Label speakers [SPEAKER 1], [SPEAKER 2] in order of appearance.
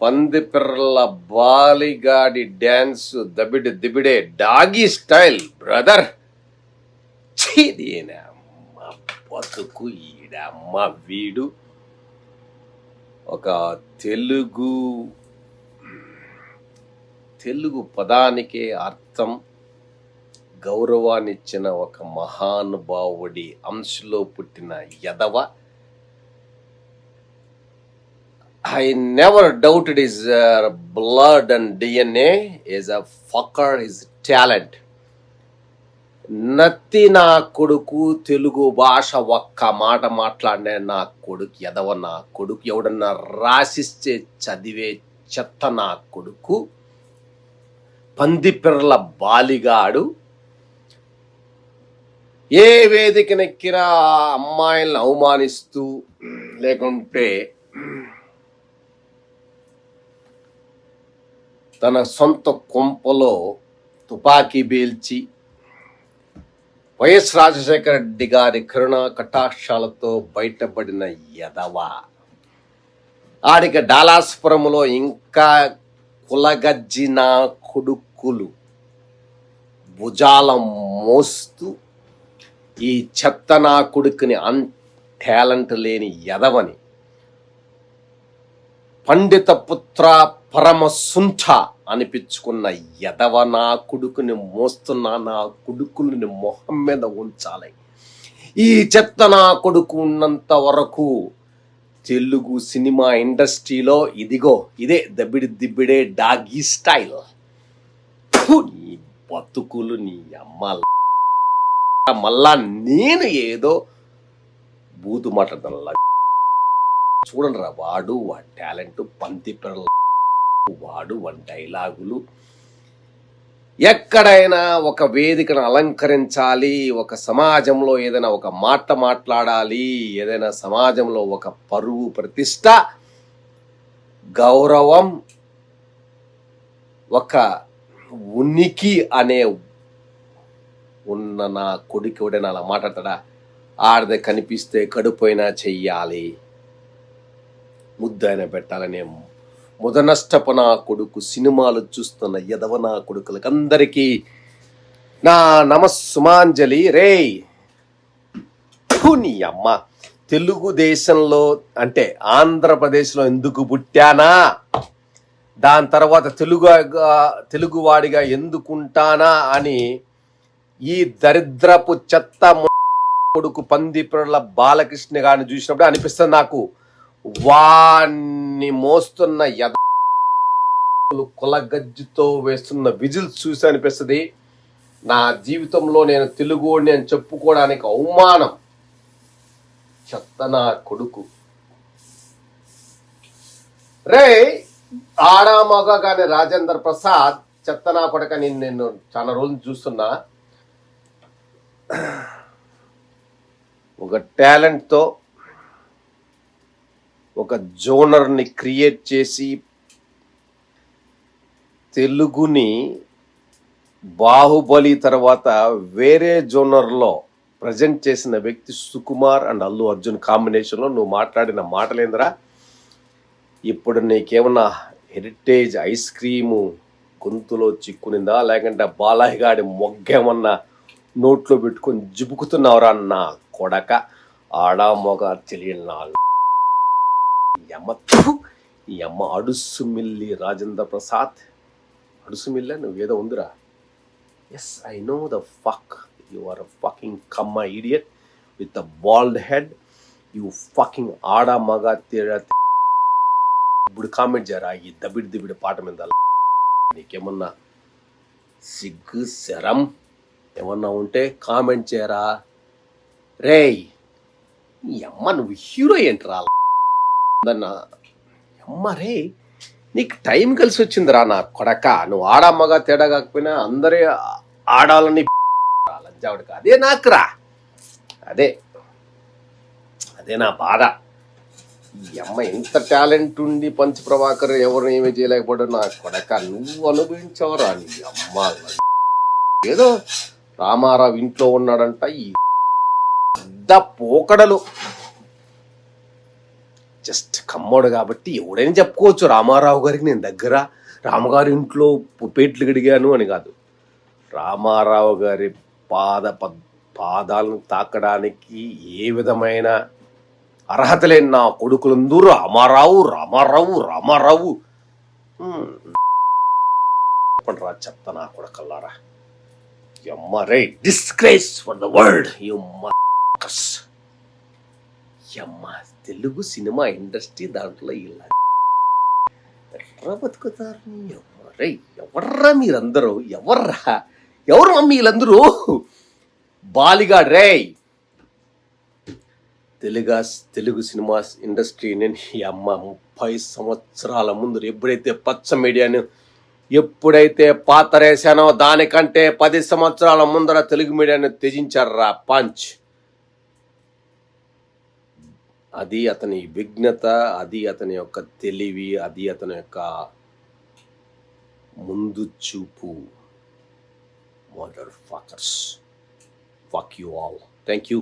[SPEAKER 1] పంది పిర్రల బాలిగాడి డ్యాన్స్ దబిడి దిబిడే డాగీ స్టైల్ బ్రదర్. అమ్మ బతుకు ఈడమ్మ వీడు. ఒక తెలుగు తెలుగు పదానికే అర్థం గౌరవాన్నిచ్చిన ఒక మహానుభావుడి అంశలో పుట్టిన యదవ. I never doubted his blood and DNA is a fucker his talent నత్తి నా కొడుకు తెలుగు భాష ఒక్క మాట మాట్లాడే నా కొడుకు ఎదవ నా కొడుకు ఎవడన్నా రాసిస్తే చదివే చెత్త నా కొడుకు పందిపిర్ల బాలిగాడు. ఏ వేదికనెక్కినా అమ్మాయిలను అవమానిస్తూ లేకుంటే తన సొంత కొంపలో తుపాకీ బీల్చి వైఎస్ రాజశేఖర రెడ్డి గారి కరుణా కటాక్షాలతో బయటపడిన యదవ. ఆడికి డాలాస్పురంలో ఇంకా కులగజ్జిన కొడుకులు భుజాల మోస్తూ ఈ చెత్త నా కొడుకుని అన్ టాలెంట్ లేని యదవని పండిత పుత్ర పరమ సుంఠ అనిపించుకున్న ఎదవ నా కొడుకుని మోస్తున్న నా కొడుకుని మొహం మీద ఉంచాలి. ఈ చెత్త నా కొడుకు ఉన్నంత వరకు తెలుగు సినిమా ఇండస్ట్రీలో ఇదిగో ఇదే దబ్బిడి దిబ్బిడే డాగీ స్టైల్. నీ బతుకులు నీ అమ్మ మళ్ళా నేను ఏదో బూతు మాట్లాడతాను చూడండి రా వాడు వాడి టాలెంట్ పంతి పిల్లల వాడు వాడి డైలాగులు. ఎక్కడైనా ఒక వేదికను అలంకరించాలి ఒక సమాజంలో ఏదైనా ఒక మాట మాట్లాడాలి ఏదైనా సమాజంలో ఒక పరువు ప్రతిష్ట గౌరవం ఒక ఉనికి అనే ఉన్న నా కొడుకు ఎవడైనా అలా మాట్లాడతాడా? ఆడది కనిపిస్తే కడుపోయినా చెయ్యాలి. ముద్దైన పెట్టాలనే ముదనష్టపు నా కొడుకు సినిమాలు చూస్తున్న యదవ నా కొడుకులకు అందరికీ నా నమస్సుమాంజలి. రే నీ అమ్మ! తెలుగుదేశంలో అంటే ఆంధ్రప్రదేశ్లో ఎందుకు పుట్టానా? దాని తర్వాత తెలుగు తెలుగువాడిగా ఎందుకుంటానా అని ఈ దరిద్రపు చెత్త కొడుకు పందిపురల బాలకృష్ణ గారిని చూసినప్పుడు అనిపిస్తుంది నాకు. వాణ్ణి మోస్తున్న యద కులగజ్జితో వేస్తున్న విజిల్స్ చూసి అనిపిస్తుంది. నా జీవితంలో నేను తెలుగుని అని చెప్పుకోవడానికి అవమానం. చెత్త నా కొడుకు. రే ఆడామగా కానీ రాజేంద్ర ప్రసాద్ చెత్త నా కొడక నేను నేను చాలా రోజులు చూస్తున్నా. ఒక టాలెంట్తో ఒక జోనర్ని క్రియేట్ చేసి తెలుగుని బాహుబలి తర్వాత వేరే జోనర్లో ప్రజెంట్ చేసిన వ్యక్తి సుకుమార్ అండ్ అల్లు అర్జున్ కాంబినేషన్లో నువ్వు మాట్లాడిన మాటలేందిరా? ఇప్పుడు నీకేమన్నా హెరిటేజ్ ఐస్ క్రీము గొంతులో చిక్కునిందా? లేకుంటే బాలాయిగాడి మొగ్గేమన్నా నోట్లో పెట్టుకొని జిబుకుతున్నావురా నా కొడక? ఆడా మొగ తెలియని ఈ అమ్మ థు! ఈ అమ్మ అడుసు మిల్లి రాజేంద్ర ప్రసాద్. అడుసు మిల్ల నువ్వేదో ఉందిరా. Yes I know the fuck you are fucking Kamma idiot with the bald head you fucking ఆడా మగ తేడా ఇప్పుడు కామెంట్ చేయరా ఈ దబిడి దిబిడి పాట మీద? నీకేమన్నా సిగ్గు శరం ఏమన్నా ఉంటే కామెంట్ చేయరా? రేయ్ ఈ అమ్మ నువ్వు హీరో ఏంట్రా? అన్న అమ్మరే నీకు టైం కలిసి వచ్చిందిరా నా కొడక. నువ్వు ఆడమ్మగా తేడా కాకపోయినా అందరే ఆడాలని లంజావుడికి అదే నాకురా. అదే అదే నా బాధ. ఈ అమ్మ ఎంత టాలెంట్ ఉండి పంచ ప్రభాకర్ ఎవరు ఏమీ చేయలేకపోయాడు నా కొడక. నువ్వు అనుభవించవరా నీ అమ్మ ఏదో రామారావు ఇంట్లో ఉన్నాడంట ఈ పెద్ద పోకడలు. జస్ట్ కమ్మోడు కాబట్టి ఎవడైనా చెప్పుకోవచ్చు. రామారావు గారికి నేను దగ్గర. రామగారి ఇంట్లో పేట్లు గడిగాను అని కాదు. రామారావు గారి పాద పాదాలను తాకడానికి ఏ విధమైన అర్హత లేని నా కొడుకులందరూ రామారావు రామారావు రామారావు. చెప్పండిరా చెప్పండి రా చెప్తా నా కొడకల్లారా. యమ్మ రే disgrace for the world you యమ్మ తెలుగు సినిమా ఇండస్ట్రీ దాంట్లో ఇలా. ఎట్లా బతుకుతారు? ఎవరే ఎవర్రా మీరందరూ? ఎవర్రా? ఎవరు మమ్మీ వీళ్ళందరూ? బాలిగా రే. తెలుగు తెలుగు సినిమా ఇండస్ట్రీని నేను అమ్మ ముప్పై సంవత్సరాల ముందు ఎప్పుడైతే పచ్చ మీడియాను ఎప్పుడైతే పాతరేశానో దానికంటే పది సంవత్సరాల ముందర తెలుగు మీడియాను త్యజించారా పంచ్. అది అతని విఘ్నత అది అతని యొక్క తెలివి అది అతని యొక్క ముందు చూపు. Motherfuckers fuck you all thank you